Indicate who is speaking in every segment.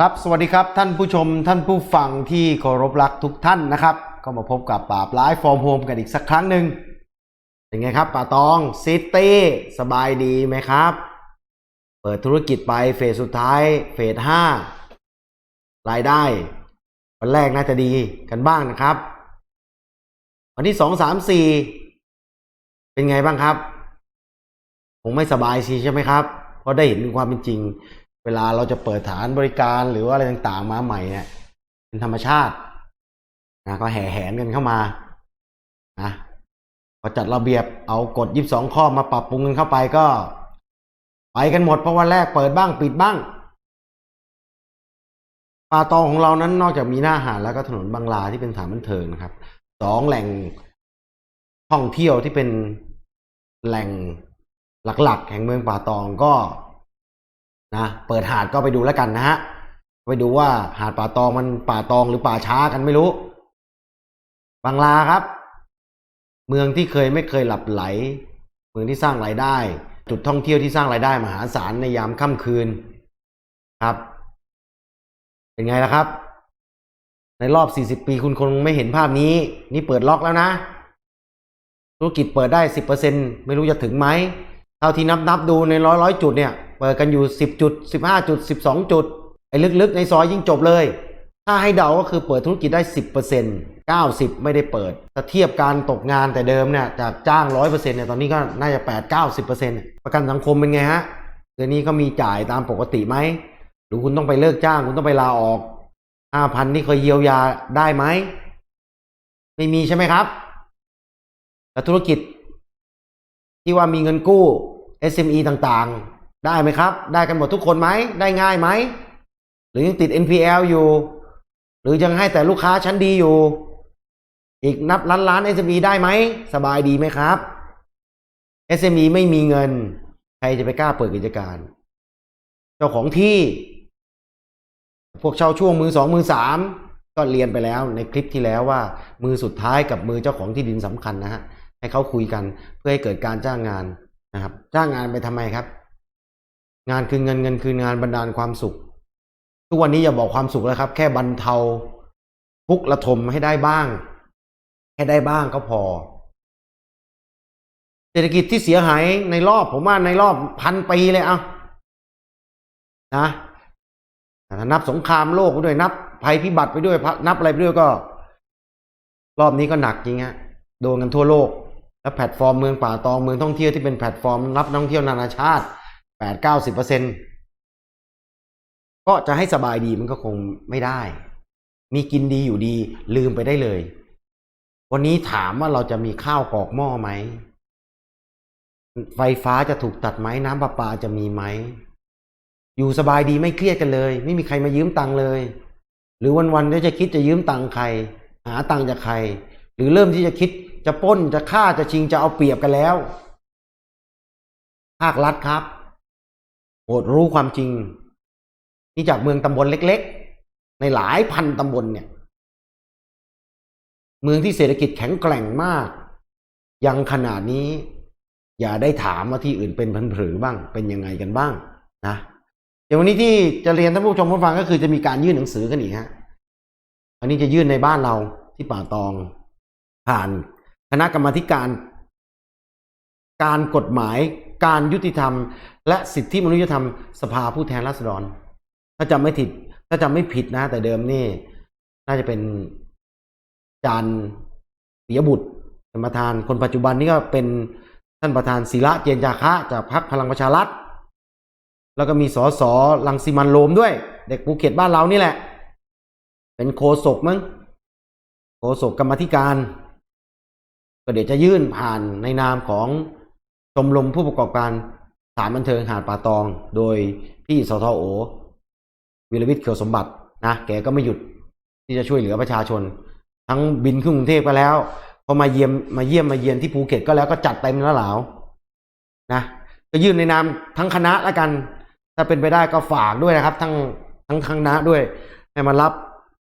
Speaker 1: ครับ สวัสดีครับ ท่านผู้ชมท่านผู้ฟังที่เคารพรักทุกท่านนะครับ ก็มาพบกับป่าบไลฟ์ฟอร์มโฮมกันอีกสักครั้งหนึ่งเป็นไงครับป่าตองซิตี้สบายดีไหมครับ เปิดธุรกิจไปเฟสสุดท้ายเฟสห้ารายได้วันแรกน่าจะดีกันบ้างนะครับ วันที่สองสามสี่เป็นไงบ้างครับ คงไม่สบายสิใช่ไหมครับเพราะได้เห็นความเป็นจริง เวลาเราจะเปิดฐานบริการหรือว่าอะไรต่างๆมาใหม่เนี่ยเป็นธรรมชาตินะก็แห่แหนกันเข้ามานะพอจัดระเบียบเอากฎยีิบสองข้อมาปรับปรุงกันเข้าไปก็ ไปกันหมดเพราะวันแรกเปิดบ้างปิดบ้างป่าตองของเรานั้นนอกจากมีหน้าหาดแล้วก็ถนนบางลาที่เป็นสถานบันเทิงนะครับสองแหล่งท่องเที่ยวที่เป็นแหล่งหลักๆ แห่งเมืองป่าตองก็ นะเปิดหาดก็ไปดูแล้วกันนะฮะไปดูว่าหาดป่าตองมันป่าตองหรือป่าช้ากันไม่รู้บางลาครับ เมืองที่เคยไม่เคยหลับไหล เมืองที่สร้างรายได้ จุดท่องเที่ยวที่สร้างรายได้มหาศาลในยามค่ำคืนครับ เป็นไงล่ะครับ ในรอบ 40 ปีคุณคงไม่เห็นภาพนี้ นี่เปิดล็อกแล้วนะ ธุรกิจเปิดได้ 10%ไม่รู้จะถึงไหมเท่าที่นับนับดูในร้อยร้อยจุดเนี่ย เปิดกันอยู่ 10 จุด 15 จุด 12 จุด ไอ้ลึกๆ ในซอยยิ่งจบเลย ถ้าให้เดาก็คือเปิดธุรกิจได้ 10% 90 ไม่ได้เปิด ถ้าเทียบการตกงานแต่เดิมเนี่ยจากจ้าง 100%เนี่ยตอนนี้ก็น่าจะ 8 90%ประกันสังคมเป็นไงฮะเดือนนี้เขามีจ่ายตามปกติไหม หรือคุณต้องไปเลิกจ้าง คุณต้องไปลาออก 5,000นี่เคยเยียวยาได้ไหม ไม่มีใช่ไหมครับ แล้วธุรกิจที่ว่ามีเงินกู้ SME ต่างๆ ได้ไหมครับ ได้กันหมดทุกคนไหม ได้ง่ายไหม หรือยังติด NPL อยู่ หรือยังให้แต่ลูกค้าชั้นดีอยู่ อีกนับล้านล้าน SME ได้ไหม สบายดีไหมครับ SME ไม่มีเงิน ใครจะไปกล้าเปิดกิจการ เจ้าของที่ พวกเช่าช่วงมือสองมือสามก็เรียนไปแล้วในคลิปที่แล้วว่า มือสุดท้ายกับมือเจ้าของที่ดินสำคัญนะฮะให้เขาคุยกันเพื่อให้เกิดการจ้างงานนะครับ จ้างงานไปทำไมครับ งานคือเงินเงินคืองานบรรดาลความสุข ทุกวันนี้อย่าบอกความสุขแล้วครับ แค่บรรเทาทุกระทมให้ได้บ้างให้ได้บ้างก็พอ เศรษฐกิจที่เสียหายในรอบผมว่าในรอบพันปีเลยเอานะนับสงครามโลกไปด้วยนับภัยพิบัติไปด้วยนับอะไรไปด้วยก็ รอบนี้ก็หนักจริงฮะโดนกันทั่วโลก และแพลตฟอร์มเมืองป่าตองเมืองท่องเที่ยวที่เป็นแพลตฟอร์มรับนักท่องเที่ยวนานาชาติ แปดเก้าสิบเปอร์เซ็นก็จะให้สบายดีมันก็คงไม่ได้ มีกินดีอยู่ดีลืมไปได้เลย วันนี้ถามว่าเราจะมีข้าวกรอกหม้อไหม ไฟฟ้าจะถูกตัดไหมน้ำประปาจะมีไหม อยู่สบายดีไม่เครียดกันเลย ไม่มีใครมายืมตังค์เลย หรือวันๆก็จะคิดจะยืมตังค์ใคร หาตังค์จากใคร หรือเริ่มที่จะคิดจะป้นจะฆ่าจะชิงจะเอาเปรียบกันแล้ว ภาครัฐครับ โปรดรู้ความจริงนี่จากเมืองตำบลเล็ก ๆ ในหลายพันตำบลเนี่ย เมืองที่เศรษฐกิจแข็งแกร่งมาก ยังขนาดนี้ อย่าได้ถามว่าที่อื่นเป็นพันผือบ้าง เป็นยังไงกันบ้างนะเดี๋ยววันนี้ที่จะเรียนท่านผู้ชมผู้ฟังก็คือจะมีการยื่นหนังสือกันอีกฮะอันนี้จะยื่นในบ้านเราที่ป่าตอง ผ่านคณะกรรมาธิการการกฎหมาย การยุติธรรม และสิทธิมนุษยธรรมสภาผู้แทนราษฎร ถ้าจำไม่ผิดถ้าจำไม่ผิดนะ แต่เดิมนี่ น่าจะเป็นจานปิยบุตรเป็นประธานคนปัจจุบันนี่ก็เป็นท่านประธานศิระเจนจาคะจากพรรคพลังประชารัฐแล้วก็มีสอสอลังสิมันโรมด้วย เด็กภูเก็ตบ้านเรานี่แหละ เป็นโคศกมั้งโคศกกรรมธิการ ก็เดี๋ยวจะยื่นผ่านในนามของ ชมรมผู้ประกอบการสถานบันเทิงหาดป่าตอง โดยพี่สทโอวิรวิทย์เขียวสมบัตินะแกก็ไม่หยุดที่จะช่วยเหลือประชาชน ทั้งบินขึ้นกรุงเทพก็แล้วพอมาเยี่ยมมาเยี่ยมมาเยียนที่ภูเก็ตก็แล้วก็จัดเต็มแล้วเหลานะก็ยื่นในนามทั้งคณะแล้วกัน ถ้าเป็นไปได้ก็ฝากด้วยนะครับ ทั้งทั้งคณะด้วยให้มารับ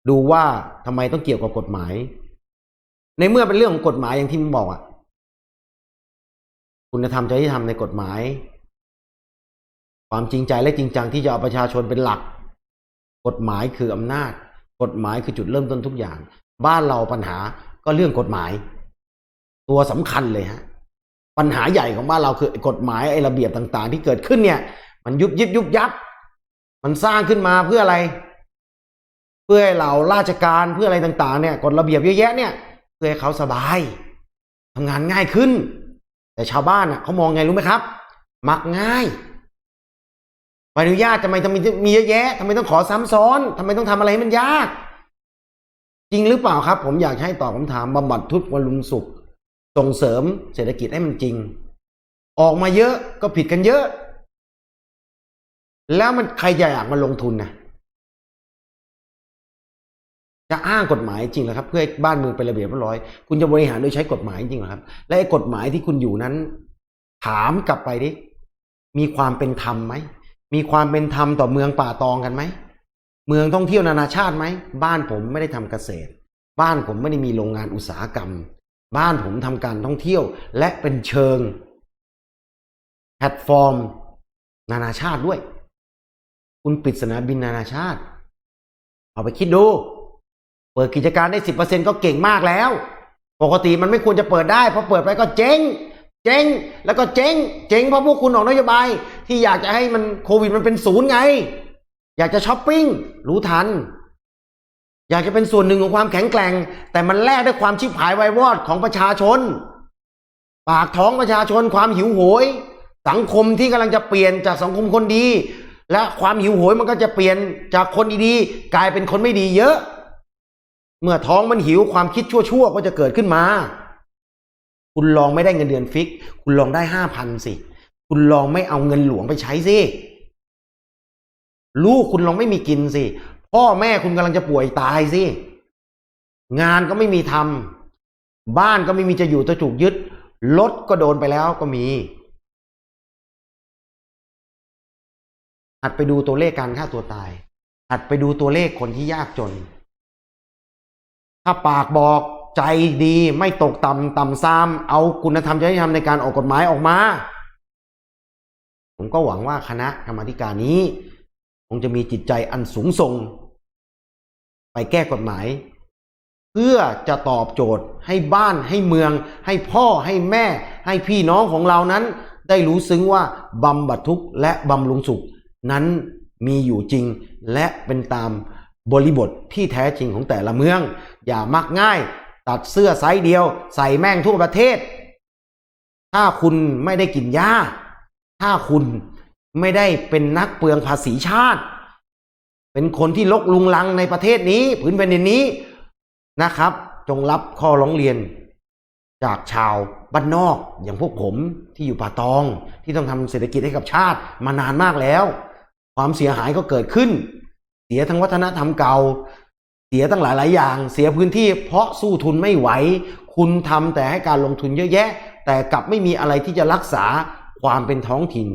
Speaker 1: ดูว่าทำไมต้องเกี่ยวกับกฎหมาย ในเมื่อเป็นเรื่องของกฎหมายอย่างที่ผมบอกอะ คุณธรรมจริยธรรมในกฎหมาย ความจริงใจและจริงจังที่จะเอาประชาชนเป็นหลัก กฎหมายคืออำนาจ กฎหมายคือจุดเริ่มต้นทุกอย่าง บ้านเราปัญหาก็เรื่องกฎหมาย ตัวสำคัญเลยฮะปัญหาใหญ่ของบ้านเราคือกฎหมายไอ้ระเบียบต่าง ๆ ที่เกิดขึ้นเนี่ย มันยุบยิบยุบยับ มันสร้างขึ้นมาเพื่ออะไร เพื่อให้เราราชการเพื่ออะไรต่าง ๆ เนี่ยกฎระเบียบเยอะแยะเนี่ย เพื่อให้เขาสบายทำงานง่ายขึ้น แต่ชาวบ้านอะเขามองไงรู้ไหมครับ มักง่ายใบอนุญาตทำไมทำไมมีเยอะแยะทำไมต้องขอซ้ำซ้อนทำไมต้องทำอะไรให้มันยาก จริงหรือเปล่าครับ ผมอยากให้ตอบคำถามบำบัดทุกข์บำรุงสุข ส่งเสริมเศรษฐกิจให้มันจริง ออกมาเยอะก็ผิดกันเยอะ แล้วมันใครจะอยากมาลงทุนนะ จะอ้างกฎหมายจริงเหรอครับเพื่อให้บ้านเมืองเป็นระเบียบเรียบร้อย คุณจะบริหารโดยใช้กฎหมายจริงเหรอครับ และไอ้กฎหมายที่คุณอยู่นั้น ถามกลับไปดิมีความเป็นธรรมไหมมีความเป็นธรรมต่อเมืองป่าตองกันไหมเมืองท่องเที่ยวนานาชาติไหมบ้านผมไม่ได้ทำเกษตร บ้านผมไม่ได้มีโรงงานอุตสาหกรรม บ้านผมทำการท่องเที่ยว และเป็นเชิงแพลตฟอร์ม นานาชาติด้วย คุณปิดสนามบินนานาชาติ เอาไปคิดดู เปิดกิจการได้สิบเปอร์เซ็นก็เก่งมากแล้ว ปกติมันไม่ควรจะเปิดได้เพราะเปิดไปก็เจ๊ง เจ๊ง แล้วก็เจ๊ง เจ๊งเพราะพวกคุณออกนโยบาย ที่อยากจะให้มันโควิดมันเป็นศูนย์ไง อยากจะช้อปปิ้งรู้ทัน อยากจะเป็นส่วนหนึ่งของความแข็งแกร่ง แต่มันแลกด้วยความชิบหายวายวอดของประชาชน ปากท้องประชาชนความหิวโหย สังคมที่กำลังจะเปลี่ยนจากสังคมคนดี และความหิวโหยมันก็จะเปลี่ยนจากคนดีๆกลายเป็นคนไม่ดีเยอะ เมื่อท้องมันหิวความคิดชั่วๆก็จะเกิดขึ้นมา คุณลองไม่ได้เงินเดือนฟิก คุณลองได้ห้าพันสิ คุณลองไม่เอาเงินหลวงไปใช้สิ ลูกคุณลองไม่มีกินสิ พ่อแม่คุณกำลังจะป่วยตายสิ งานก็ไม่มีทำบ้านก็ไม่มีจะอยู่จะถูกยึดรถก็โดนไปแล้วก็มีหัดไปดูตัวเลขการฆ่าตัวตายหัดไปดูตัวเลขคนที่ยากจน ถ้าปากบอกใจดีไม่ตกต่ำต่ำซ้ำเอาคุณธรรมจริยธรรมในการออกกฎหมายออกมา ผมก็หวังว่าคณะกรรมธิการนี้คงจะมีจิตใจอันสูงส่ง ไปแก้กฎหมาย เพื่อจะตอบโจทย์ให้บ้านให้เมือง ให้พ่อให้แม่ ให้พี่น้องของเรานั้น ได้รู้ซึ้งว่าบำบัดทุกข์และบำรุงสุขนั้นมีอยู่จริงและเป็นตาม บริบทที่แท้จริงของแต่ละเมือง อย่ามักง่าย ตัดเสื้อไซส์เดียว ใส่แม่งทั่วประเทศ ถ้าคุณไม่ได้กินหญ้าถ้าคุณไม่ได้เป็นนักเปลืองภาษีชาติ เป็นคนที่ลกลุงลังในประเทศนี้ผืนแผ่นดินนี้นะครับ จงรับข้อร้องเรียน จากชาวบ้านนอกอย่างพวกผมที่อยู่ป่าตอง ที่ต้องทำเศรษฐกิจให้กับชาติมานานมากแล้ว ความเสียหายก็เกิดขึ้น เสียทั้งวัฒนธรรมเก่า เสียตั้งหลายหลายอย่าง เสียพื้นที่ เพราะสู้ทุนไม่ไหว คุณทำแต่ให้การลงทุนเยอะแยะ แต่กลับไม่มีอะไรที่จะรักษาความเป็นท้องถิ่น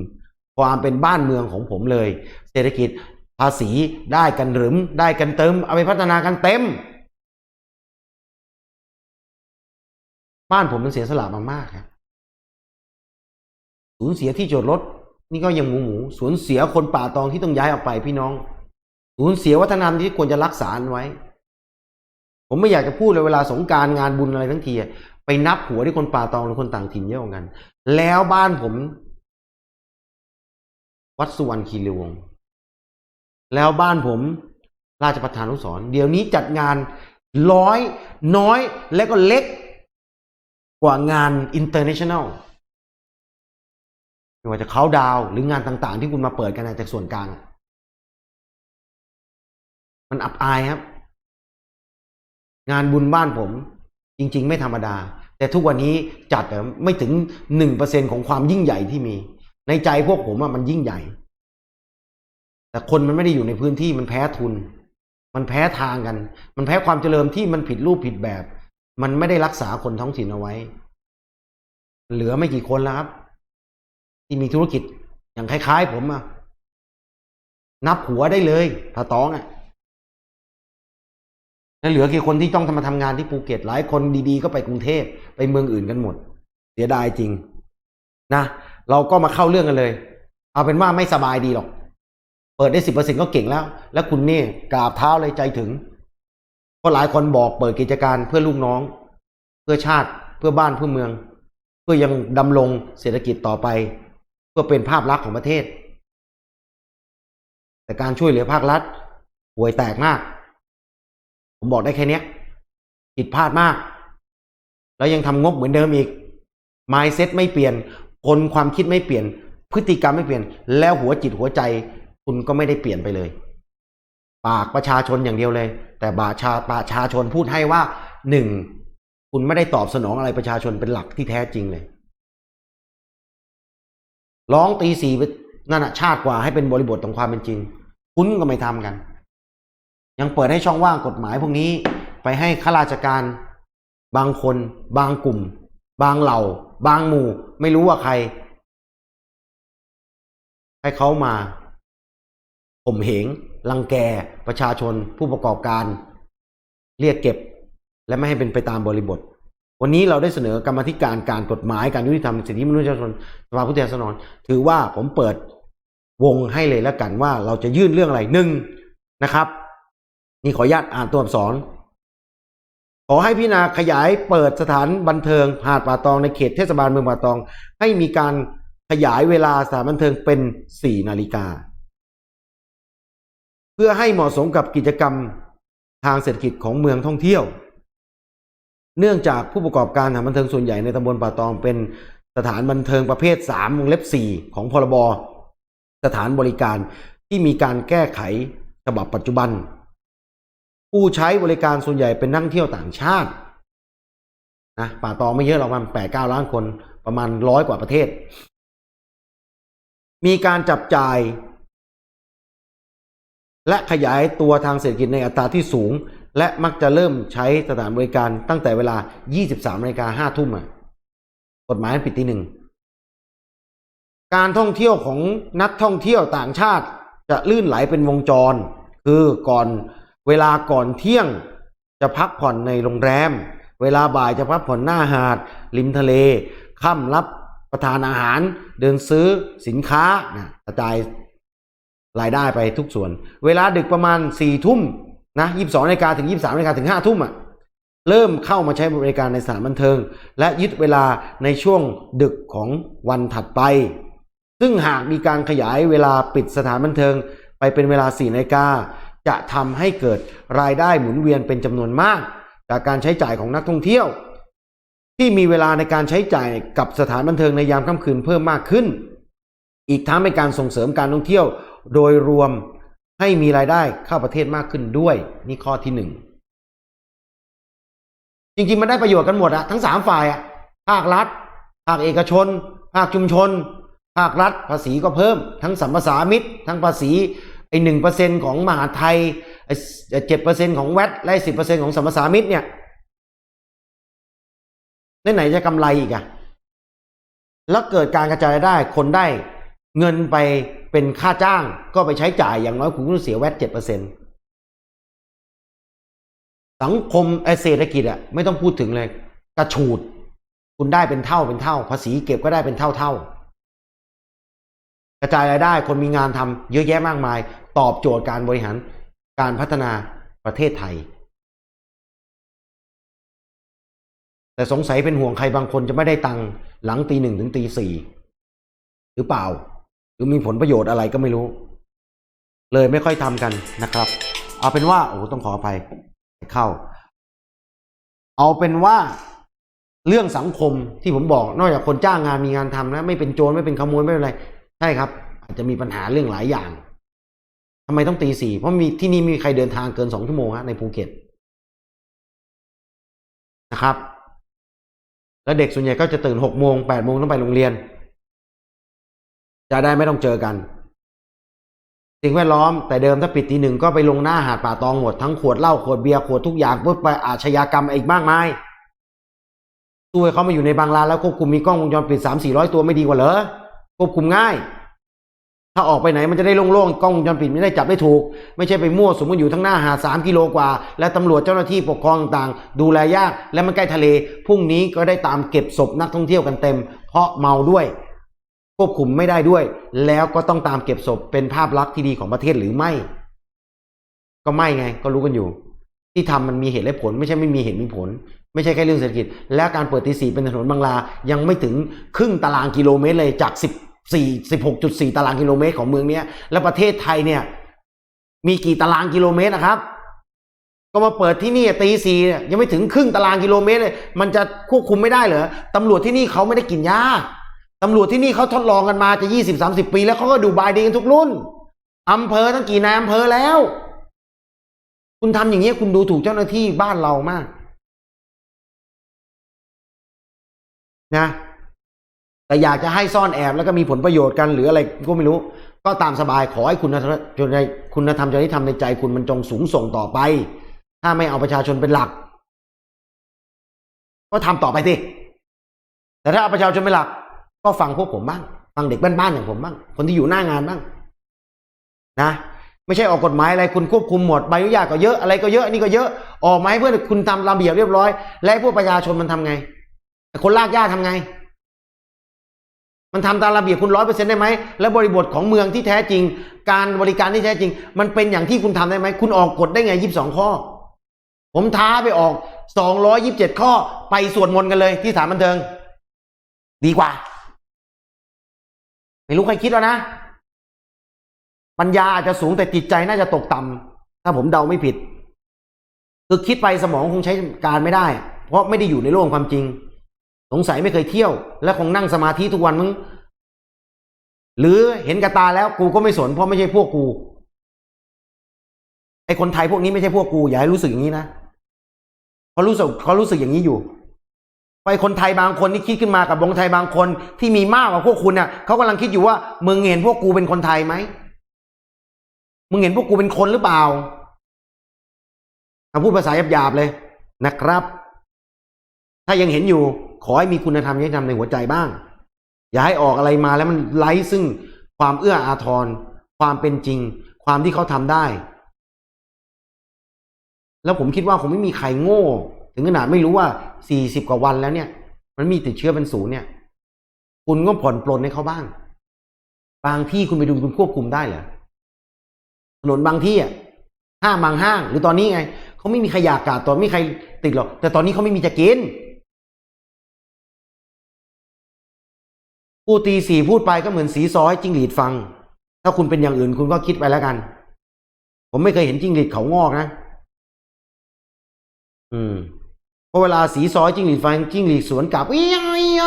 Speaker 1: ความเป็นบ้านเมืองของผมเลย เศรษฐกิจภาษีได้กันหรึม ได้กันเติม เอาไปพัฒนากันเต็ม บ้านผมมันเสียสละมามากครับสูญเสียที่จอดรถนี่ก็ยังหมูหมูสูญเสียคนป่าตองที่ต้องย้ายออกไปพี่น้อง สูญเสียวัฒนธรรมที่ควรจะรักษาไว้ ผมไม่อยากจะพูดเลยเวลาสงการงานบุญอะไรทั้งทีไปนับหัวที่คนป่าตองหรือคนต่างถิ่นเยอะกว่ากัน แล้วบ้านผม วัดสุวรรณคีรีวงศ์แล้วบ้านผมราชประธานุสรเดี๋ยวนี้จัดงานร้อยน้อยและก็เล็กกว่างานอินเตอร์เนชั่นแนลไม่ว่าจะเขาดาวหรืองานต่างๆ ที่คุณมาเปิดกันนจากส่วนกลาง มันอับอายครับ งานบุญบ้านผม จริง ๆ ไม่ธรรมดา แต่ทุกวันนี้จัดแต่ไม่ถึงหนึ่งเปอร์เซ็นของความยิ่งใหญ่ที่มี ในใจพวกผมอะมันยิ่งใหญ่ แต่คนมันไม่ได้อยู่ในพื้นที่มันแพ้ทุน มันแพ้ทางกัน มันแพ้ความเจริญที่มันผิดรูปผิดแบบ มันไม่ได้รักษาคนท้องถิ่นเอาไว้ เหลือไม่กี่คนแล้วครับ ที่มีธุรกิจอย่างคล้าย ๆ ผมอะนับหัวได้เลยผาตองอะ แล้วเหลือกี่คนที่ต้องมาทำงานที่ภูเก็ตหลายคนดีๆ ก็ไปกรุงเทพไปเมืองอื่นกันหมด เสียดายจริง นะ เราก็มาเข้าเรื่องกันเลย เอาเป็นว่าไม่สบายดีหรอก เปิดได้สิบเปอร์เซ็นก็เก่งแล้ว แล้วคุณนี่กราบเท้าเลยใจถึงเพราะหลายคนบอกเปิดกิจการเพื่อลูกน้อง เพื่อชาติเพื่อบ้านเพื่อเมือง เพื่อยังดำรงเศรษฐกิจต่อไป เพื่อเป็นภาพลักษณ์ของประเทศ แต่การช่วยเหลือภาครัฐห่วยแตกมาก ผมบอกได้แค่นี้ผิดพลาดมาก แล้วยังทำงบเหมือนเดิมอีก mindset ไม่เปลี่ยน คนความคิดไม่เปลี่ยน พฤติกรรมไม่เปลี่ยน แล้วหัวจิตหัวใจ คุณก็ไม่ได้เปลี่ยนไปเลย ปากประชาชนอย่างเดียวเลย แต่บาชาประชาชนพูดให้ว่าหนึ่งคุณไม่ได้ตอบสนองอะไรประชาชนเป็นหลักที่แท้จริงเลย ร้องตีสี่นั่นนะชาติกว่าให้เป็นบริบทของความเป็นจริง คุณก็ไม่ทำกัน ยังเปิดให้ช่องว่างกฎหมายพวกนี้ไปให้ข้าราชการ บางคน บางกลุ่ม บางเหล่า บางหมู่ ไม่รู้ว่าใคร ให้เขามาข่มเหงรังแก ประชาชน ผู้ประกอบการ เรียกเก็บ และไม่ให้เป็นไปตามบริบท วันนี้เราได้เสนอกรรมธิการการกฎหมายการยุติธรรมสิทธิมนุษยชนสภาผู้แทนราษฎรถือว่าผมเปิดวงให้เลยแล้วกันว่าเราจะยื่นเรื่องอะไรหนึ่งนะครับ นี่ขออนุญาตอ่านตัวอักษร ขอให้พิจารณาขยายเปิดสถานบันเทิงหาดป่าตองในเขตเทศบาลเมืองป่าตอง ให้มีการขยายเวลาสถานบันเทิงเป็น 4 นาฬิกา เพื่อให้เหมาะสมกับกิจกรรมทางเศรษฐกิจของเมืองท่องเที่ยว เนื่องจากผู้ประกอบการสถานบันเทิงส่วนใหญ่ในตำบลป่าตองเป็นสถานบันเทิงประเภท3วงเล็บ 4 ของพรบ สถานบริการที่มีการแก้ไขฉบับปัจจุบัน ผู้ใช้บริการส่วนใหญ่เป็นนักเที่ยวต่างชาตินะป่าตองไม่เยอะหรอกมันแปดเก้าล้านคนประมาณร้อยกว่าประเทศ มีการจับจ่าย และขยายตัวทางเศรษฐกิจในอัตราที่สูง และมักจะเริ่มใช้สถานบริการตั้งแต่เวลา 23นาฬิกา5ทุ่มอะกฎหมายมันปิดที่หนึ่งการท่องเที่ยวของนักท่องเที่ยวต่างชาติจะลื่นไหลเป็นวงจร คือก่อน เวลาก่อนเที่ยงจะพักผ่อนในโรงแรม เวลาบ่ายจะพักผ่อนหน้าหาด ริมทะเล ค่ำรับประทานอาหาร เดินซื้อสินค้านะกระจายรายได้ไปทุกส่วน เวลาดึกประมาณสี่ทุ่มนะยี่สิบสองนาฬิกาถึงยี่สิบสามนาฬิกาถึงห้าทุ่มอะเริ่มเข้ามาใช้บริการในสถานบันเทิง และยึดเวลาในช่วงดึกของวันถัดไป ซึ่งหากมีการขยายเวลาปิดสถานบันเทิง ไปเป็นเวลา4นาฬิกา จะทำให้เกิดรายได้หมุนเวียนเป็นจำนวนมาก จากการใช้จ่ายของนักท่องเที่ยว ที่มีเวลาในการใช้จ่ายกับสถานบันเทิงในยามค่ำคืนเพิ่มมากขึ้น อีกทั้งเป็นการส่งเสริมการท่องเที่ยว โดยรวมให้มีรายได้เข้าประเทศมากขึ้นด้วย นี่ข้อที่หนึ่งจริงๆมันได้ประโยชน์กันหมดอะทั้งสามฝ่ายอะภาครัฐ ภาคเอกชน ภาคชุมชน ภาครัฐ ภาษีก็เพิ่ม ทั้งสัมปสามิตทั้งภาษี ไอ้หนึ่งเปอร์เซ็นของมหาไทยไอ้เจ็ดเปอร์เซ็นของแวดและสิบเปอร์เซ็นของสัมปสามิตเนี่ยไหนๆจะกำไรอีกอะแล้วเกิดการกระจายได้คนได้เงินไปเป็นค่าจ้างก็ไปใช้จ่ายอย่างน้อยคุณก็ต้องเสียแวดเจ็ดเปอร์เซ็นต์สังคมไอเศรษฐกิจอะไม่ต้องพูดถึงเลย กระฉูด คุณได้เป็นเท่าเป็นเท่า ภาษีเก็บก็ได้เป็นเท่าเท่า กระจายรายได้คนมีงานทำเยอะแยะมากมาย ตอบโจทย์การบริหารการพัฒนาประเทศไทย แต่สงสัยเป็นห่วงใครบางคนจะไม่ได้ตังค์หลังตีหนึ่งถึงตีสี่หรือเปล่า หรือมีผลประโยชน์อะไรก็ไม่รู้ เลยไม่ค่อยทำกันนะครับ เอาเป็นว่า โอ้ต้องขออภัยเข้า เอาเป็นว่าเรื่องสังคมที่ผมบอก นอกจากคนจ้างงานมีงานทำนะไม่เป็นโจรไม่เป็นขโมยไม่เป็นไร ใช่ครับ อาจจะมีปัญหาเรื่องหลายอย่างทำไมต้องตีสี่เพราะมีที่นี่มีใครเดินทางเกินสองชั่วโมงฮะในภูเก็ตนะครับ แล้วเด็กส่วนใหญ่ก็จะตื่นหกโมงแปดโมงต้องไปโรงเรียน จะได้ไม่ต้องเจอกันสิ่งแวดล้อมแต่เดิมถ้าปิดทีหนึ่งก็ไปลงหน้าหาดป่าตองหมดทั้งขวดเหล้าขวดเบียร์ขวดทุกอย่างปุ๊บไปอาชญากรรมอีกมากมายตัวเขามาอยู่ในบางร้านแล้วควบคุมมีกล้องวงจรปิดสามสี่ร้อยตัวไม่ดีกว่าเหรอ ควบคุมง่าย ถ้าออกไปไหนมันจะได้โล่งๆกล้องวงจรปิดไม่ได้จับได้ถูก ไม่ใช่ไปมั่วสมมติอยู่ทั้งหน้าหาดสามกิโลกว่า และตำรวจเจ้าหน้าที่ปกครองต่างๆ ดูแลยากและมันใกล้ทะเลพรุ่งนี้ก็ได้ตามเก็บศพนักท่องเที่ยวกันเต็ม เพราะเมาด้วยควบคุมไม่ได้ด้วย แล้วก็ต้องตามเก็บศพเป็นภาพลักษณ์ที่ดีของประเทศหรือไม่ ก็ไม่ไง ก็รู้กันอยู่ ที่ทำมันมีเหตุและผล ไม่ใช่ไม่มีเหตุมีผล ไม่ใช่แค่เรื่องเศรษฐกิจ และการเปิดตีสี่เป็นถนนบางลายังไม่ถึงครึ่งตารางกิโลเมตรเลยจากสิบ สี่สิบหกจุดสี่ตารางกิโลเมตรของเมืองเนี้ย และประเทศไทยเนี่ย มีกี่ตารางกิโลเมตรนะครับ ก็มาเปิดที่นี่ตีสี่ยังไม่ถึงครึ่งตารางกิโลเมตรเลย มันจะควบคุมไม่ได้เหรอตำรวจที่นี่เขาไม่ได้กินยาตำรวจที่นี่เขาทดลองกันมาจะยี่สิบสามสิบปี แล้วเขาก็ดูบายดีกันทุกรุ่นอำเภอตั้งกี่นายอำเภอแล้ว คุณทำอย่างนี้ยคุณดูถูกเจ้าหน้าที่บ้านเรามาก นะ แต่อยากจะให้ซ่อนแอบแล้วก็มีผลประโยชน์กันหรืออะไรก็ไม่รู้ ก็ตามสบายขอให้คุณธรรมจในคุณธรรมจริยธรรมในใจคุณมันจงสูงส่งต่อไป ถ้าไม่เอาประชาชนเป็นหลัก ก็ทำต่อไปสิแต่ถ้าเอาประชาชนเป็นหลัก ก็ฟังพวกผมบ้างฟังเด็กบ้านๆอย่างผมบ้าง คนที่อยู่หน้างานบ้าง นะไม่ใช่ออกกฎหมายอะไรคุณควบคุมหมดใบอนุญาตก็เยอะอะไรก็เยอะอันนี่ก็เยอะออกมาให้เพื่อนคุณทำระเบียบเรียบร้อย และพวกประชาชนมันทำไง คนลากย่าทำไง มันทำตามระเบียบคุณร้อยเปอร์เซ็นต์ได้ไหมและบริบทของเมืองที่แท้จริง การบริการที่แท้จริง มันเป็นอย่างที่คุณทำได้ไหม คุณออกกฎได้ไงยี่สิบสองข้อ ผมท้าไปออกสองร้อยยิบเจ็ดข้อ ไปสวดมนต์กันเลยที่สถานบันเทิง ดีกว่า ไม่รู้ใครคิดแล้วนะ ปัญญาอาจจะสูงแต่จิตใจน่าจะตกต่ำถ้าผมเดาไม่ผิด คือคิดไปสมองคงใช้การไม่ได้ เพราะไม่ได้อยู่ในโลกความจริง สงสัยไม่เคยเที่ยว และคงนั่งสมาธิทุกวันมึง หรือเห็นกระตาแล้วกูก็ไม่สนเพราะไม่ใช่พวกกู ไอคนไทยพวกนี้ไม่ใช่พวกกู อย่าให้รู้สึกอย่างนี้นะเขารู้สึกเขารู้สึกอย่างนี้อยู่ไปคนไทยบางคนที่คิดขึ้นมากับวงไทยบางคนที่มีมากกว่าพวกคุณเนี่ยเขากำลังคิดอยู่ว่ามึงเห็นพวกกูเป็นคนไทยไหมมึงเห็นพวกกูเป็นคนหรือเปล่าเอาพูดภาษาหยาบๆเลยนะครับ ถ้ายังเห็นอยู่ ขอให้มีคุณธรรมยังธรรมในหัวใจบ้าง อย่าให้ออกอะไรมาแล้วมันไร้ซึ่งความเอื้ออาทร ความเป็นจริง ความที่เขาทำได้ แล้วผมคิดว่าคงไม่มีใครโง่ ถึงขนาดไม่รู้ว่าสี่สิบกว่าวันแล้วเนี่ย มันมีติดเชื้อเป็นศูนย์เนี่ย คุณก็ผ่อนปลนให้เขาบ้าง บางที่คุณไปดูคุณควบคุมได้เหรอถนนบางที่อะห้างบางห้าง หรือตอนนี้ไงเขาไม่มีใครอยากกาดตอนไม่มีใครติดหรอกแต่ตอนนี้เขาไม่มีจะกิน พูดตีสี่พูดไปก็เหมือนสีซอยจิ้งหรีดฟัง ถ้าคุณเป็นอย่างอื่นคุณก็คิดไปแล้วกัน ผมไม่เคยเห็นจิ้งหรีดเขางอกนะ อืมเพราะเวลาสีซอยจิ้งหรีดฟังจิ้งหรีดสวนกลับอียอีย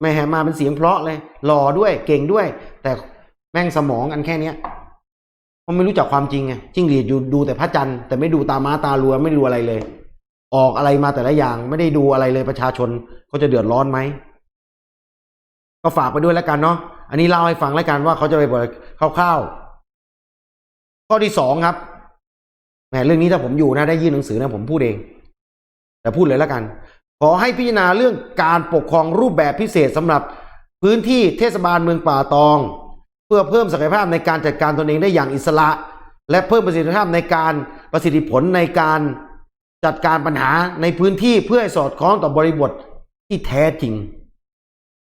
Speaker 1: ไม่แหมมาเป็นเสียงเพราะเลยหล่อด้วยเก่งด้วย แต่แม่งสมองอันแค่เนี้ยเขาไม่รู้จักความจริงไงจิ้งหรีดอยู่ดูแต่พระจันทร์แต่ไม่ดูตาม้าตารัวไม่รู้อะไรเลย ออกอะไรมาแต่ละอย่างไม่ได้ดูอะไรเลยประชาชนเขาจะเดือดร้อนไหม ก็ฝากไปด้วยแล้วกันเนาะอันนี้เล่าให้ฟังแล้วกันว่าเขาจะไปเปิดคร่าวๆข้อที่สองครับแหมเรื่องนี้ถ้าผมอยู่นะได้ยื่นหนังสือนะผมพูดเอง แต่พูดเลยแล้วกัน ขอให้พิจารณาเรื่องการปกครองรูปแบบพิเศษสำหรับพื้นที่เทศบาลเมืองป่าตอง เพื่อเพิ่มศักยภาพในการจัดการตนเองได้อย่างอิสระ และเพิ่มประสิทธิภาพในการประสิทธิผลในการจัดการปัญหาในพื้นที่เพื่อให้สอดคล้องต่อบริบทที่แท้จริง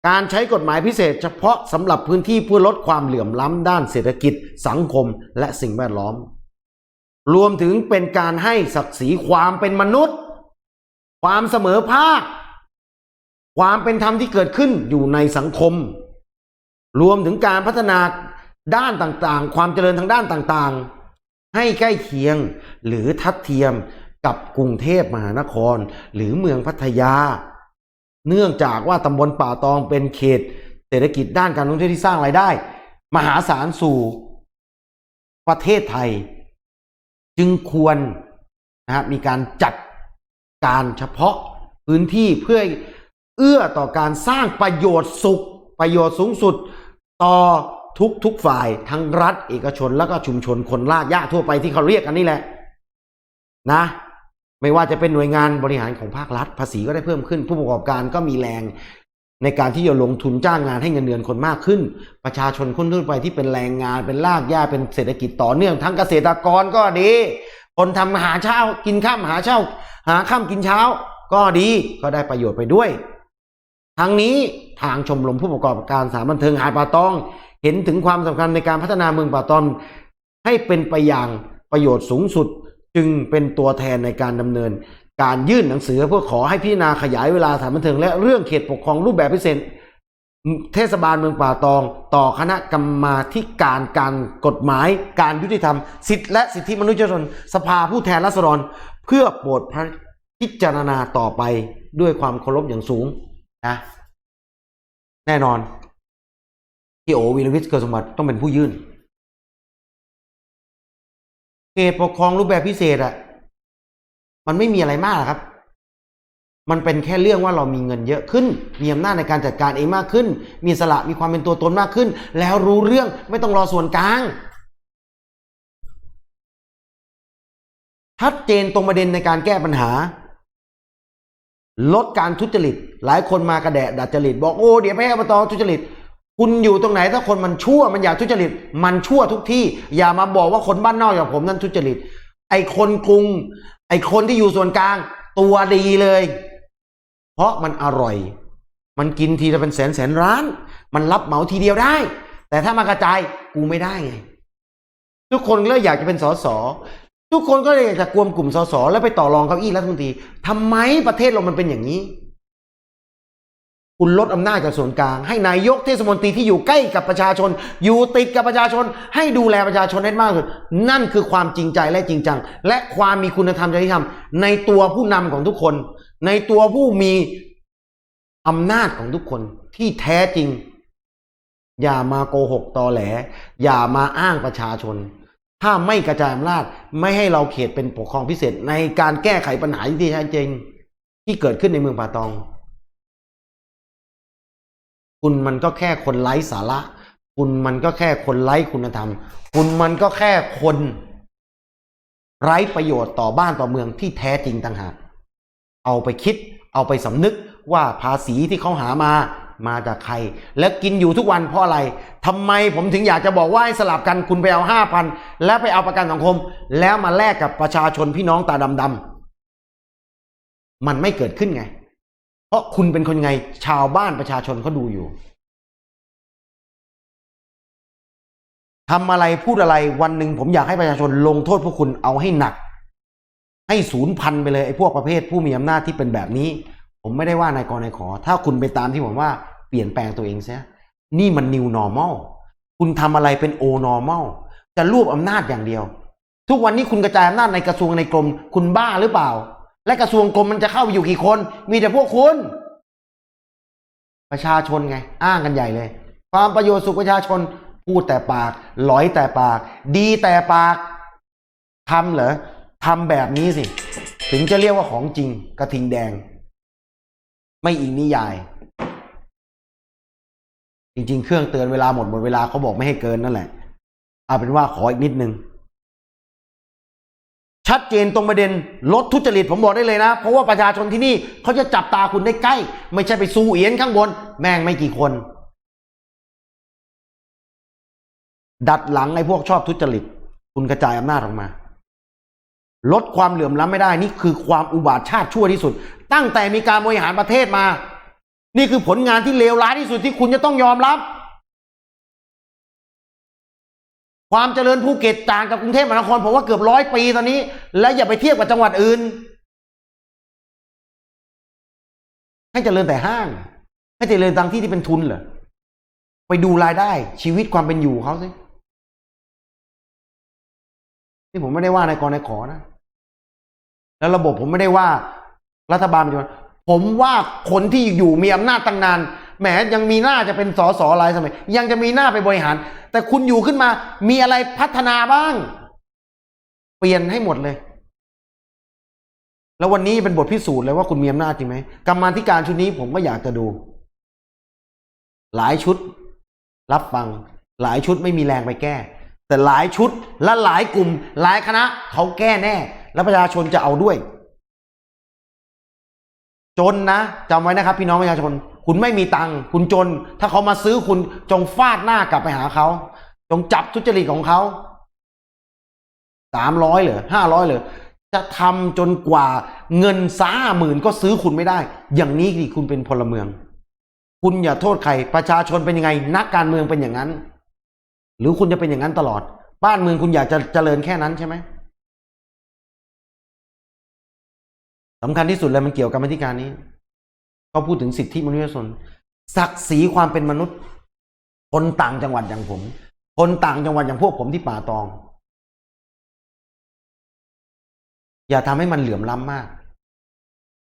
Speaker 1: การใช้กฎหมายพิเศษเฉพาะสำหรับพื้นที่เพื่อลดความเหลื่อมล้ำด้านเศรษฐกิจ สังคม และสิ่งแวดล้อม รวมถึงเป็นการให้ศักดิ์ศรีความเป็นมนุษย์ ความเสมอภาค ความเป็นธรรมที่เกิดขึ้นอยู่ในสังคม รวมถึงการพัฒนาด้านต่างๆ ความเจริญทางด้านต่างๆ ให้ใกล้เคียงหรือทัดเทียมกับกรุงเทพมหานคร หรือเมืองพัทยา เนื่องจากว่าตำบลป่าตองเป็นเขต เศรษฐกิจด้านการท่องเที่ยวที่สร้างรายได้ มหาศาลสู่ประเทศไทย จึงควรนะครับมีการจัดการเฉพาะพื้นที่เพื่อเอื้อต่อการสร้างประโยชน์สุข ประโยชน์สูงสุดต่อทุกทุกฝ่ายทั้งรัฐเอกชนแล้วก็ชุมชนคนลากย่าทั่วไปที่เขาเรียกกันนี่แหละ นะ ไม่ว่าจะเป็นหน่วยงานบริหารของภาครัฐ ภาษีก็ได้เพิ่มขึ้น ผู้ประกอบการก็มีแรงในการที่จะลงทุนจ้างงานให้เงินเดือนคนมากขึ้น ประชาชนคนทั่วไปที่เป็นแรงงานเป็นลากย่าเป็นเศรษฐกิจต่อเนื่องทั้งเกษตรกรก็ดี คนทำหาเช้ากินข้ามหาเช้า หาข้ามกินเช้า ก็ดีก็ได้ประโยชน์ไปด้วยทั้งนี้ทางชมรมผู้ประกอบการสานบันเทิงหาดป่าตอง เห็นถึงความสำคัญในการพัฒนาเมืองป่าตองให้เป็นไปอย่างประโยชน์สูงสุด จึงเป็นตัวแทนในการดำเนิน การยื่นหนังสือเพื่อขอให้พิจารณาขยายเวลาสถานบันเทิงและเรื่องเขตปกครองรูปแบบพิเศษเทศบาลเมืองป่าตอง ต่อคณะกรรมาธิการการกฎหมาย การยุติธรรม สิทธิและสิทธิมนุษยชน สภาผู้แทนราษฎร เพื่อโปรดพิจารณาต่อไปด้วยความเคารพอย่างสูงนะแน่นอนที่โอวีรวิทย์เกิดสมบัติต้องเป็นผู้ยื่น เขตปกครองรูปแบบพิเศษอะมันไม่มีอะไรมากหรอกครับ มันเป็นแค่เรื่องว่าเรามีเงินเยอะขึ้น มีอำนาจในการจัดการเองมากขึ้น มีสละมีความเป็นตัวตนมากขึ้น แล้วรู้เรื่องไม่ต้องรอส่วนกลางชัดเจนตรงประเด็นในการแก้ปัญหา ลดการทุจริต หลายคนมากระแดะดัดจริต บอกโอ้เดี๋ยวไม่ให้อบตทุจริต คุณอยู่ตรงไหนถ้าคนมันชั่วมันอยากทุจริต มันชั่วทุกที่ อย่ามาบอกว่าคนบ้านนอกอย่างผมนั้นทุจริต ไอ้คนกรุง ไอ้คนที่อยู่ส่วนกลาง ตัวดีเลย เพราะมันอร่อย มันกินทีละเป็นแสนแสนร้าน มันรับเหมาทีเดียวได้ แต่ถ้ามากระจายกูไม่ได้ไง ทุกคนก็อยากจะเป็นสสทุกคนก็เลยอยากจะกวมกลุ่มสสแล้วไปต่อรองเก้าอี้รัฐมนตรีทำไมประเทศเรามันเป็นอย่างนี้ คุณลดอำนาจจากส่วนกลาง ให้นายกเทศมนตรีที่อยู่ใกล้กับประชาชน อยู่ติดกับประชาชน ให้ดูแลประชาชนให้มากที่สุดนั่นคือความจริงใจและจริงจัง และความมีคุณธรรมจริยธรรม ในตัวผู้นำของทุกคน ในตัวผู้มีอำนาจของทุกคนที่แท้จริง อย่ามาโกหกตอแหล อย่ามาอ้างประชาชน ถ้าไม่กระจายอำนาจไม่ให้เราเขตเป็นปกครองพิเศษในการแก้ไขปัญหาที่แท้จริง ที่เกิดขึ้นในเมืองป่าตอง คุณมันก็แค่คนไร้สาระ คุณมันก็แค่คนไร้คุณธรรม คุณมันก็แค่คน ไร้ประโยชน์ต่อบ้านต่อเมืองที่แท้จริงต่างหาก เอาไปคิด เอาไปสำนึกว่าภาษีที่เขาหามามาจากใคร และกินอยู่ทุกวันเพราะอะไรทำไมผมถึงอยากจะบอกว่าให้สลับกันคุณไปเอาห้าพันแล้วไปเอาประกันสังคม แล้วมาแลกกับประชาชนพี่น้องตาดำๆมันไม่เกิดขึ้นไง เพราะคุณเป็นคนไงชาวบ้านประชาชนเขาดูอยู่ทำอะไรพูดอะไรวันหนึ่งผมอยากให้ประชาชนลงโทษพวกคุณเอาให้หนัก ให้ศูนย์พันไปเลยไอ้พวกประเภทผู้มีอำนาจที่เป็นแบบนี้ ผมไม่ได้ว่านายกรนายขอ ถ้าคุณไปตามที่ผมว่าเปลี่ยนแปลงตัวเองเสียนี่มัน new normal คุณทำอะไรเป็น o normal จะรวบอำนาจอย่างเดียว ทุกวันนี้คุณกระจายอำนาจในกระทรวงในกรม คุณบ้าหรือเปล่า และกระทรวงกรมมันจะเข้าไปอยู่กี่คน มีแต่พวกคุณ ประชาชนไง อ้างกันใหญ่เลย ความประโยชน์สุขประชาชน พูดแต่ปากหลอยแต่ปาก ดีแต่ปากทำเหรอทำแบบนี้สิ ถึงจะเรียกว่าของจริงกระทิงแดง ไม่อิงนิยาย จริง ๆ เครื่องเตือนเวลาหมดหมดเวลาเขาบอกไม่ให้เกินนั่นแหละเอาเป็นว่าขออีกนิดนึง ชัดเจนตรงประเด็นลดทุจริตผมบอกได้เลยนะ เพราะว่าประชาชนที่นี่เขาจะจับตาคุณได้ใกล้ ไม่ใช่ไปซูเอียนข้างบน แม่งไม่กี่คน ดัดหลังไอ้พวกชอบทุจริต คุณกระจายอำนาจออกมา ลดความเหลื่อมล้ำไม่ได้นี่คือความอุบาทชาติชั่วที่สุด ตั้งแต่มีการบริหารประเทศมา นี่คือผลงานที่เลวร้ายที่สุดที่คุณจะต้องยอมรับ ความเจริญภูเก็ตต่างกับกรุงเทพมหานครผมว่าเกือบร้อยปีตอนนี้ และอย่าไปเทียบกับจังหวัดอื่น ให้เจริญแต่ห้าง ให้เจริญตามที่ที่เป็นทุนเหรอไปดูรายได้ ชีวิตความเป็นอยู่เขาสินี่ผมไม่ได้ว่านายกรนายขอนะ แล้วระบบผมไม่ได้ว่า รัฐบาลเป็นคนผมว่าคนที่อยู่มีอำนาจตั้งนาน แหมยังมีหน้าจะเป็นสสหลายสมัย ยังจะมีหน้าไปบริหาร แต่คุณอยู่ขึ้นมามีอะไรพัฒนาบ้าง เปลี่ยนให้หมดเลย แล้ววันนี้เป็นบทพิสูจน์เลยว่าคุณมีอำนาจจริงไหมกรรมาธิการชุดนี้ผมก็อยากจะดู หลายชุด รับฟัง หลายชุดไม่มีแรงไปแก้ แต่หลายชุดและหลายกลุ่ม หลายคณะเขาแก้แน่ แล้วประชาชนจะเอาด้วย จนนะจำไว้นะครับ พี่น้องประชาชน คุณไม่มีตังค์คุณจน ถ้าเขามาซื้อคุณจงฟาดหน้ากลับไปหาเขา จงจับทุจริตของเขาสามร้อยเหรอห้าร้อยเหรอจะทำจนกว่าเงินสาหมื่นก็ซื้อคุณไม่ได้ อย่างนี้ดิคุณเป็นพลเมือง คุณอย่าโทษใคร ประชาชนเป็นยังไง นักการเมืองเป็นอย่างนั้น หรือคุณจะเป็นอย่างนั้นตลอด บ้านเมืองคุณอยากจะเจริญแค่นั้นใช่ไหมสำคัญที่สุดเลยมันเกี่ยวกับมาธิการนี้ เขาพูดถึงสิทธิมนุษยชนศักดิ์ศรีความเป็นมนุษย์ คนต่างจังหวัดอย่างผม คนต่างจังหวัดอย่างพวกผมที่ป่าตอง อย่าทำให้มันเหลื่อมล้ำมาก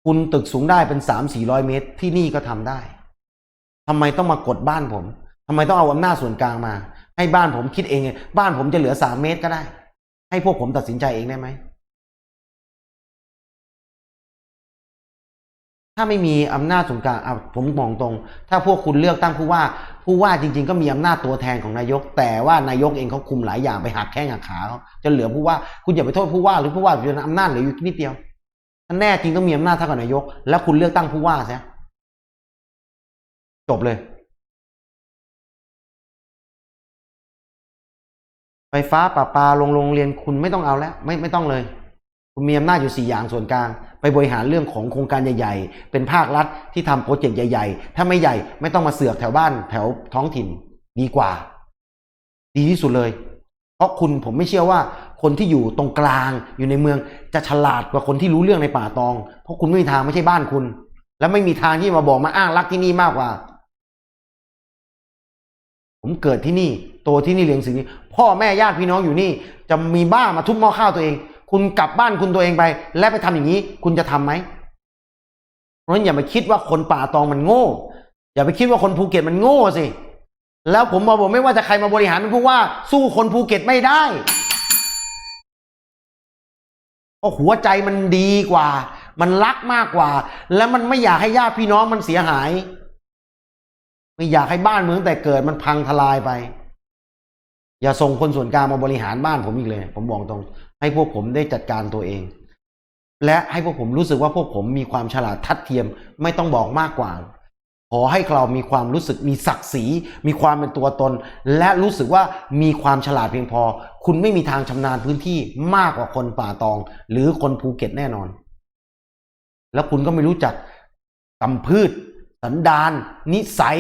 Speaker 1: คุณตึกสูงได้เป็นสามสี่ร้อยเมตร ที่นี่ก็ทำได้ทำไมต้องมากดบ้านผม ทำไมต้องเอาอำนาจส่วนกลางมา ให้บ้านผมคิดเองไงบ้านผมจะเหลือสามเมตรก็ได้ ให้พวกผมตัดสินใจเองได้ไหม ถ้าไม่มีอำนาจส่วนกลางอะผมมองตรง ถ้าพวกคุณเลือกตั้งผู้ว่า ผู้ว่าจริง ๆ ก็มีอำนาจตัวแทนของนายก แต่ว่านายกเองเขาคุมหลายอย่างไปหักแข้งหักขาเขาจะเหลือผู้ว่า คุณอย่าไปโทษผู้ว่าหรือผู้ว่าอยู่ในอำนาจเหลืออยู่นิดเดียวถ้าแน่จริงต้องมีอำนาจเท่ากับนายก แล้วคุณเลือกตั้งผู้ว่าซะจบเลย ไฟฟ้าประปาโรงโรงเรียนคุณไม่ต้องเอาแล้ว ไม่ไม่ต้องเลย คุณมีอำนาจอยู่สี่อย่างส่วนกลาง ไปบริหารเรื่องของโครงการใหญ่ ๆ เป็นภาครัฐที่ทำโปรเจกต์ใหญ่ ๆ ถ้าไม่ใหญ่ไม่ต้องมาเสือกแถวบ้านแถวท้องถิ่นดีกว่า ดีที่สุดเลย เพราะคุณผมไม่เชื่อว่า คนที่อยู่ตรงกลางอยู่ในเมืองจะฉลาดกว่าคนที่รู้เรื่องในป่าตอง เพราะคุณไม่มีทางไม่ใช่บ้านคุณ และไม่มีทางที่มาบอกมาอ้างรักที่นี่มากกว่า ผมเกิดที่นี่โตที่นี่เลี้ยงสิ่งนี้ พ่อแม่ญาติพี่น้องอยู่นี่ จะมีบ้ามาทุบหม้อข้าวตัวเอง คุณกลับบ้านคุณตัวเองไป และไปทำอย่างนี้ คุณจะทำไหมเพราะฉะนั้นอย่าไปคิดว่าคนป่าตองมันโง่ อย่าไปคิดว่าคนภูเก็ตมันโง่สิแล้วผมมาบอกไม่ว่าจะใครมาบริหารเป็นผู้ว่า สู้คนภูเก็ตไม่ได้เพราะหัวใจมันดีกว่า มันรักมากกว่า แล้วมันไม่อยากให้ญาติพี่น้องมันเสียหาย ไม่อยากให้บ้านเมืองแต่เกิดมันพังทลายไป อย่าส่งคนส่วนกลางมาบริหารบ้านผมอีกเลย ผมบอกตรง ให้พวกผมได้จัดการตัวเอง และให้พวกผมรู้สึกว่าพวกผมมีความฉลาดทัดเทียมไม่ต้องบอกมากกว่า ขอให้เรามีความรู้สึกมีศักดิ์ศรีมีความเป็นตัวตน และรู้สึกว่ามีความฉลาดเพียงพอ คุณไม่มีทางชำนาญพื้นที่มากกว่าคนป่าตอง หรือคนภูเก็ตแน่นอน แล้วคุณก็ไม่รู้จักกำพืช สันดาน นิสัย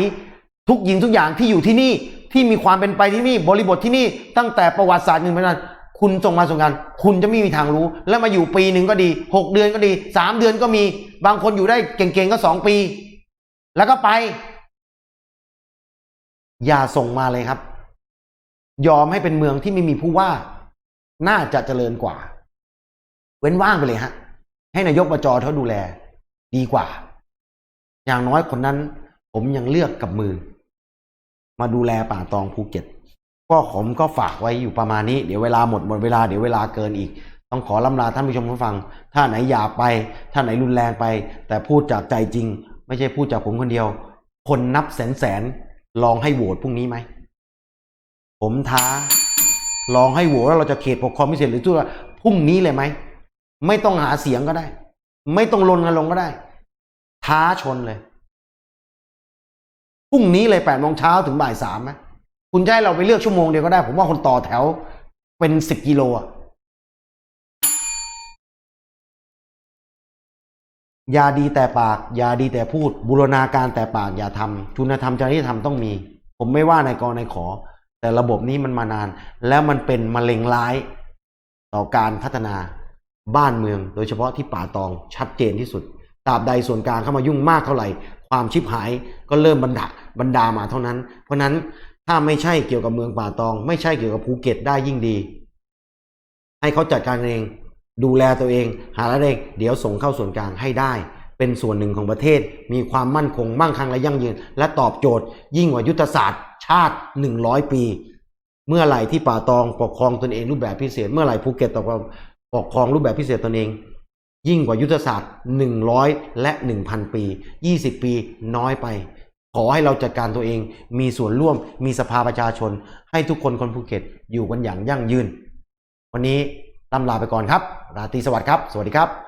Speaker 1: ทุกยิงทุกอย่างที่อยู่ที่นี่ที่มีความเป็นไปที่นี่ บริบทที่นี่ตั้งแต่ประวัติศาสตร์หนึ่งเป็นนั้น คุณจงมาส่งกัน คุณจะไม่มีทางรู้ แล้วมาอยู่ปีหนึ่งก็ดีหกเดือนก็ดีสามเดือนก็มี บางคนอยู่ได้เก่งๆก็สองปี แล้วก็ไป อย่าส่งมาเลยครับ ยอมให้เป็นเมืองที่ไม่มีผู้ว่า น่าจะเจริญกว่า เว้นว่างไปเลยฮะ ให้นายกบจเขาดูแล ดีกว่า อย่างน้อยคนนั้น ผมยังเลือกกับมือ มาดูแลป่าตองภูเก็ต ก็ผมก็ฝากไว้อยู่ประมาณนี้ เดี๋ยวเวลาหมดหมดเวลาเดี๋ยวเวลาเกินอีก ต้องขอล่ำลาท่านผู้ชมผู้ฟัง ถ้าไหนหยาบไป ถ้าไหนรุนแรงไป แต่พูดจากใจจริง ไม่ใช่พูดจากผมคนเดียว คนนับแสนแสนลองให้โหวตพรุ่งนี้ไหม ผมท้า ลองให้โหวตว่าเราจะเขตปกครองพิเศษหรือทั่วพรุ่งนี้เลยไหม ไม่ต้องหาเสียงก็ได้ ไม่ต้องลนกันลงก็ได้ ท้าชนเลยพรุ่งนี้เลยแปดโมงเช้าถึงบ่ายสามไหม คุณจะให้เราไปเลือกชั่วโมงเดียวก็ได้ ผมว่าคนต่อแถวเป็นสิบกิโลอะย่าดีแต่ปากอย่าดีแต่พูด บูรณาการแต่ปากอย่าทำคุณธรรมจริยธรรมต้องมี ผมไม่ว่าในกรในขอ แต่ระบบนี้มันมานาน แล้วมันเป็นมะเร็งร้าย ต่อการพัฒนาบ้านเมือง โดยเฉพาะที่ป่าตองชัดเจนที่สุดตราบใดส่วนกลางเข้ามายุ่งมากเท่าไหร่ ความชิบหายก็เริ่มบรรดาบรรดามาเท่านั้น เพราะนั้น ถ้าไม่ใช่เกี่ยวกับเมืองป่าตอง ไม่ใช่เกี่ยวกับภูเก็ตได้ยิ่งดี ให้เขาจัดการเอง ดูแลตัวเอง หารายได้เดี๋ยวส่งเข้าส่วนกลางให้ได้ เป็นส่วนหนึ่งของประเทศ มีความมั่นคงมั่งคั่งและยั่งยืน และตอบโจทย์ ยิ่งกว่ายุทธศาสตร์ ชาติ 100 ปี เมื่อไหร่ที่ป่าตองปกครองตนเองรูปแบบพิเศษ เมื่อไหร่ภูเก็ตตกปกครองรูปแบบพิเศษตนเอง ยิ่งกว่ายุทธศาสตร์ 100 และ 1,000 ปี 20 ปีน้อยไป ขอให้เราจัดการตัวเอง มีส่วนร่วม มีสภาประชาชน ให้ทุกคนคนภูเก็ตอยู่กันอย่างยั่งยืน วันนี้ลำลาไปก่อนครับ ราตรีสวัสดิ์ครับ สวัสดีครับ